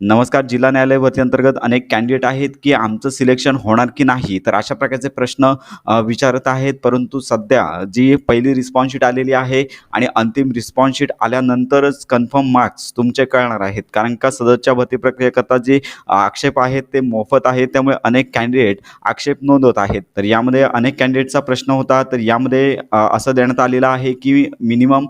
नमस्कार जिल्हा न्यायालय भरती अंतर्गत अनेक कॅन्डिडेट आहेत की आमचं सिलेक्शन होणार की नाही? तर अशा प्रकारचे प्रश्न विचारत आहेत. परंतु सध्या जी पहिली रिस्पॉन्सशीट आलेली आहे आणि अंतिम रिस्पॉन्सशीट आल्यानंतरच कन्फर्म मार्क्स तुमचे कळणार आहेत. कारण का सदरच्या भरती प्रक्रियेकरता जे आक्षेप आहेत ते मोफत आहेत. त्यामुळे अनेक कॅन्डिडेट आक्षेप नोंदवत आहेत. तर यामध्ये अनेक कॅन्डिडेटचा प्रश्न होता. तर यामध्ये असं देण्यात आलेलं आहे की मिनिमम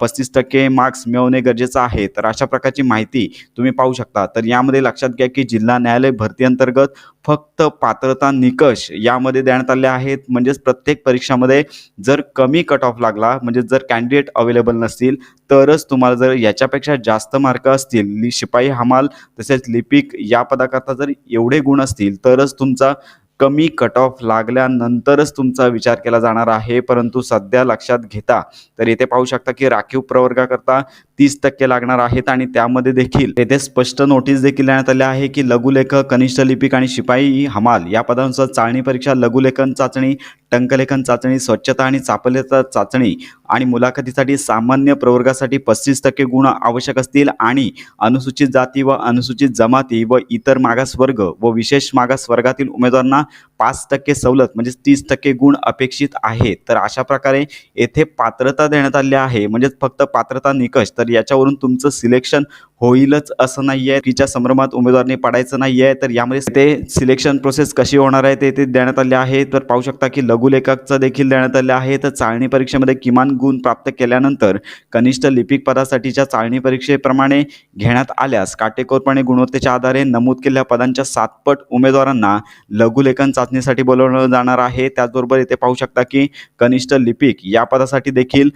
पस्तीस टक्के मार्क्स मिळवणे गरजेचं आहे. तर अशा प्रकारची माहिती तुम्ही पाहू शकता. तर यामध्ये लक्षात घ्या की जिल्हा न्यायालय भरती अंतर्गत फक्त पात्रता निकष यामध्ये देण्यात आले आहेत. म्हणजेच प्रत्येक परीक्षामध्ये जर कमी कट ऑफ लागला म्हणजे जर कॅन्डिडेट अवेलेबल नसतील तरच तुम्हाला जर याच्यापेक्षा जास्त मार्क असतील शिपाई हमाल तसेच लिपिक या पदाकरता जर एवढे गुण असतील तरच तुमचा कमी कट ऑफ लागल्यानंतरच तुमचा विचार केला जाणार आहे. परंतु सध्या लक्षात घेता तर येथे पाहू शकता की राखीव प्रवर्गाकरता तीस टक्के लागणार आहेत आणि त्यामध्ये देखील. येथे स्पष्ट नोटीस देखील देण्यात आले आहे की लघुलेखक कनिष्ठ लिपिक आणि शिपाई हमाल या पदानुसार चाळणी परीक्षा लघुलेखन चाचणी टंकलेखन चाचणी स्वच्छता आणि चापल्यता चाचणी आणि मुलाखतीसाठी सामान्य प्रवर्गासाठी पस्तीस टक्के गुण आवश्यक असतील आणि अनुसूचित जाती व अनुसूचित जमाती व इतर मागास वर्ग व विशेष मागास वर्गातील उमेदवारांना पाच टक्के सवलत म्हणजे तीस टक्के गुण अपेक्षित आहे. तर अशा प्रकारे येथे पात्रता देण्यात आली आहे. म्हणजेच फक्त पात्रता निकष. तर याच्यावरून तुमचं सिलेक्शन होईलच असं नाही आहे तिच्या संभ्रमात उमेदवारने पडायचं नाही आहे तर यामध्ये ते सिलेक्शन प्रोसेस कशी होणार आहे ते ते देण्यात आले आहे. तर पाहू शकता की लघुलेखकचं देखील देण्यात आले आहे. तर चाळणी परीक्षेमध्ये किमान गुण प्राप्त केल्यानंतर कनिष्ठ लिपिक पदासाठीच्या चाळणी परीक्षेप्रमाणे घेण्यात आल्यास काटेकोरपणे गुणवत्तेच्या आधारे नमूद केलेल्या पदांच्या सातपट उमेदवारांना लघुलेखन चाचणीसाठी बोलवलं जाणार आहे. त्याचबरोबर इथे पाहू शकता की कनिष्ठ लिपिक या पदासाठी देखील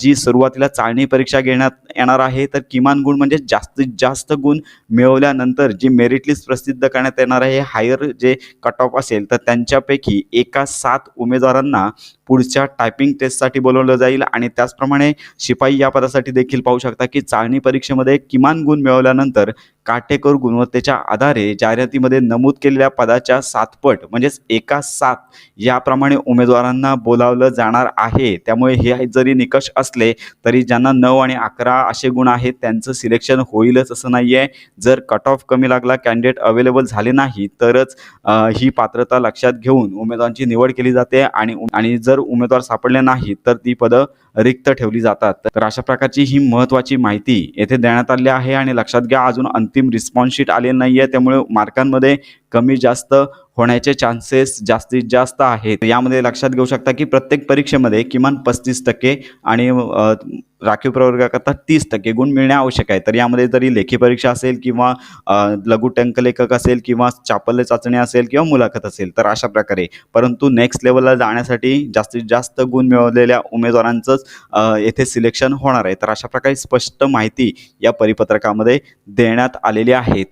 जी सुरुवातीला चाळणी परीक्षा घेण्यात येणार आहे तर किमान गुण म्हणजे जास्तीत जास्त गुण मिळवल्यानंतर जी मेरिट लिस्ट प्रसिद्ध करण्यात येणार आहे हायर जे कट ऑफ असेल तर त्यांच्यापैकी एका सात उमेदवारांना पुढच्या टायपिंग टेस्टसाठी बोलवलं जाईल आणि त्याचप्रमाणे शिपाई या पदासाठी देखील पाहू शकता की चाळणी परीक्षेमध्ये किमान गुण मिळवल्यानंतर काटेकोर गुणवत्तेच्या आधारे जाहिरातीमध्ये नमूद केलेल्या पदाच्या सातपट म्हणजेच एका सात याप्रमाणे उमेदवारांना बोलावलं जाणार आहे. त्यामुळे हे जरी निकष असले तरी ज्यांना नऊ आणि अकरा असे गुण आहेत त्यांचं सिलेक्शन होईलच असं नाही आहे जर कट ऑफ कमी लागला कॅन्डिडेट अवेलेबल झाले नाही तरच ही पात्रता लक्षात घेऊन उमेदवारांची निवड केली जाते आणि आणि जर उमेदवार सापडले नाही तर ती पदं रिक्त ठेवली जातात. तर अशा प्रकारची ही महत्त्वाची माहिती येथे देण्यात आली आहे आणि लक्षात घ्या अजून अंतिम रिस्पॉन्स शीट आलेली नाही आहे त्यामुळे मार्कांमध्ये कमी जास्त होण्याचे चान्सेस जास्तीत जास्त आहेत. यामध्ये लक्षात घेऊ शकता की प्रत्येक परीक्षेमध्ये किमान पस्तीस टक्के आणि राखीव प्रवर्गाकरता तीस टक्के गुण मिळणे आवश्यक आहे. तर यामध्ये जरी लेखी परीक्षा असेल किंवा अ, लघु टंकलेखक असेल किंवा चापल्य चाचणी असेल किंवा मुलाखत असेल तर अशा प्रकारे. परंतु नेक्स्ट लेवलला जाण्यासाठी जास्तीत जास्त गुण मिळवलेल्या उमेदवारांचंच येथे सिलेक्शन होणार आहे. तर अशा प्रकारे स्पष्ट माहिती या परिपत्रकामध्ये देण्यात आलेली आहे.